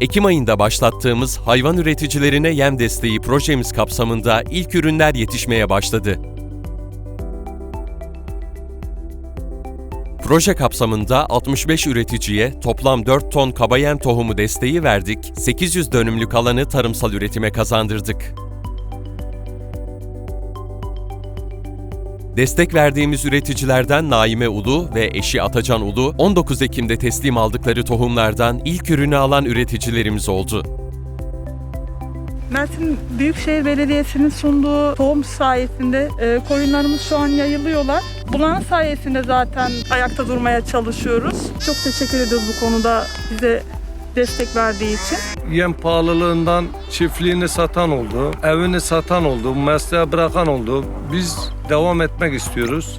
Ekim ayında başlattığımız hayvan üreticilerine yem desteği projemiz kapsamında ilk ürünler yetişmeye başladı. Proje kapsamında 65 üreticiye toplam 4 ton kaba yem tohumu desteği verdik, 800 dönümlük alanı tarımsal üretime kazandırdık. Destek verdiğimiz üreticilerden Naime Ulu ve eşi Atacan Ulu, 19 Ekim'de teslim aldıkları tohumlardan ilk ürünü alan üreticilerimiz oldu. Mersin Büyükşehir Belediyesi'nin sunduğu tohum sayesinde e, koyunlarımız şu an yayılıyorlar. Bunların sayesinde zaten ayakta durmaya çalışıyoruz. Çok teşekkür ediyoruz bu konuda bize destek verdiği için. Yem pahalılığından çiftliğini satan oldu, evini satan oldu, mesleğe bırakan oldu. Biz devam etmek istiyoruz.